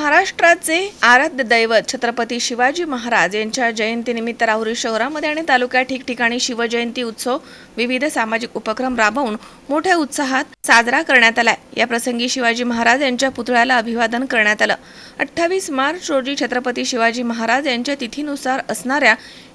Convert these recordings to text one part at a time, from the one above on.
महाराष्ट्राचे आराध्य दैवत छत्रपती शिवाजी महाराज यांच्या जयंतीनिमित्त राहुरी शहरामध्ये आणि तालुक्यात ठिकठिकाणी शिवजयंती उत्सव विविध सामाजिक उपक्रम राबवून मोठ्या उत्साहात साजरा करण्यात आला या प्रसंगी शिवाजी महाराज यांच्या पुतळ्याला अभिवादन करण्यात आलं. अठ्ठावीस मार्च रोजी छत्रपती शिवाजी महाराज यांच्या तिथीनुसार असणाऱ्या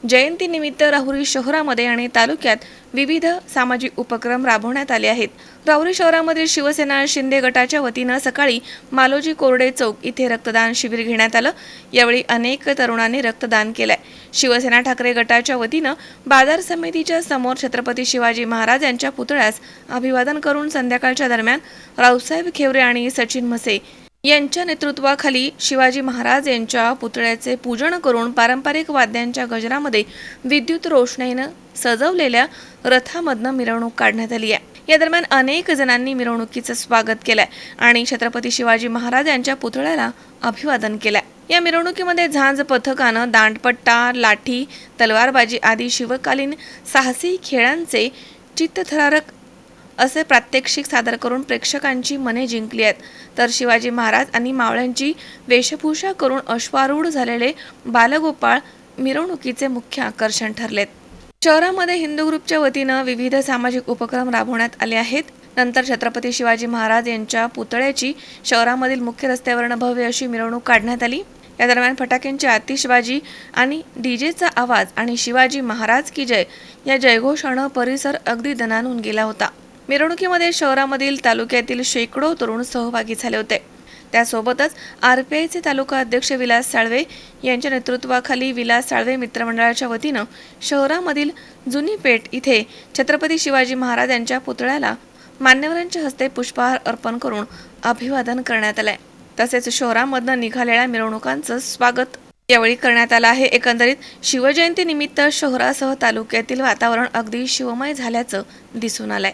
जयंतीनिमित्त राहुरी शहरामध्ये आणि तालुक्यात विविध सामाजिक उपक्रम राबवण्यात आले आहेत. राऊरी शहरामधील शिवसेना शिंदे गटाच्या वतीनं सकाळी मालोजी कोरडे चौक इथे रक्तदान शिबिर घेण्यात आलं. यावेळी अनेक तरुणांनी रक्तदान केलंय. शिवसेना ठाकरे गटाच्या वतीनं बाजार समितीच्या समोर छत्रपती शिवाजी महाराज यांच्या पुतळ्यास अभिवादन करून संध्याकाळच्या दरम्यान रावसाहेब खेवरे आणि सचिन म्हसे यांच्या नेतृत्वाखाली शिवाजी महाराज यांच्या पुतळ्याचे पूजन करून पारंपरिक वाद्यांच्या गजरामध्ये विद्युत रोषणाईनं सजवलेल्या रथामधनं मिरवणूक काढण्यात आली आहे. या दरम्यान अनेक जणांनी मिरवणुकीचं स्वागत केलंय आणि छत्रपती शिवाजी महाराज यांच्या पुतळ्याला अभिवादन केलंय. या मिरवणुकीमध्ये झांज पथकानं दांडपट्टा लाठी तलवारबाजी आदी शिवकालीन साहसी खेळांचे चित्तथरारक असे प्रात्यक्षिक सादर करून प्रेक्षकांची मने जिंकली आहेत. तर शिवाजी महाराज आणि मावळ्यांची वेशभूषा करून अश्वारूढ झालेले बालगोपाळ मिरवणुकीचे मुख्य आकर्षण ठरलेत. शहरामध्ये हिंदू ग्रुपच्या वतीनं विविध सामाजिक उपक्रम राबवण्यात आले आहेत. नंतर छत्रपती शिवाजी महाराज यांच्या पुतळ्याची शहरामधील मुख्य रस्त्यावरनं भव्य अशी मिरवणूक काढण्यात आली. या दरम्यान फटाक्यांची आतिषबाजी आणि डीजेचा आवाज आणि शिवाजी महाराज की जय या जयघोषानं परिसर अगदी दणानून गेला होता. मिरवणुकीमध्ये शहरामधील तालुक्यातील शेकडो तरुण सहभागी झाले होते. त्यासोबतच आर पी आयचे तालुका अध्यक्ष विलास साळवे यांच्या नेतृत्वाखाली विलास साळवे मित्रमंडळाच्या वतीनं शहरामधील जुनी पेठ इथे छत्रपती शिवाजी महाराज यांच्या पुतळ्याला मान्यवरांच्या हस्ते पुष्पहार अर्पण करून अभिवादन करण्यात आलंय. तसेच शहरामधनं निघालेल्या मिरवणुकांचं स्वागत यावेळी करण्यात आलं आहे. एकंदरीत शिवजयंती निमित्त शहरासह तालुक्यातील वातावरण अगदी शिवमय झाल्याचं दिसून आलंय.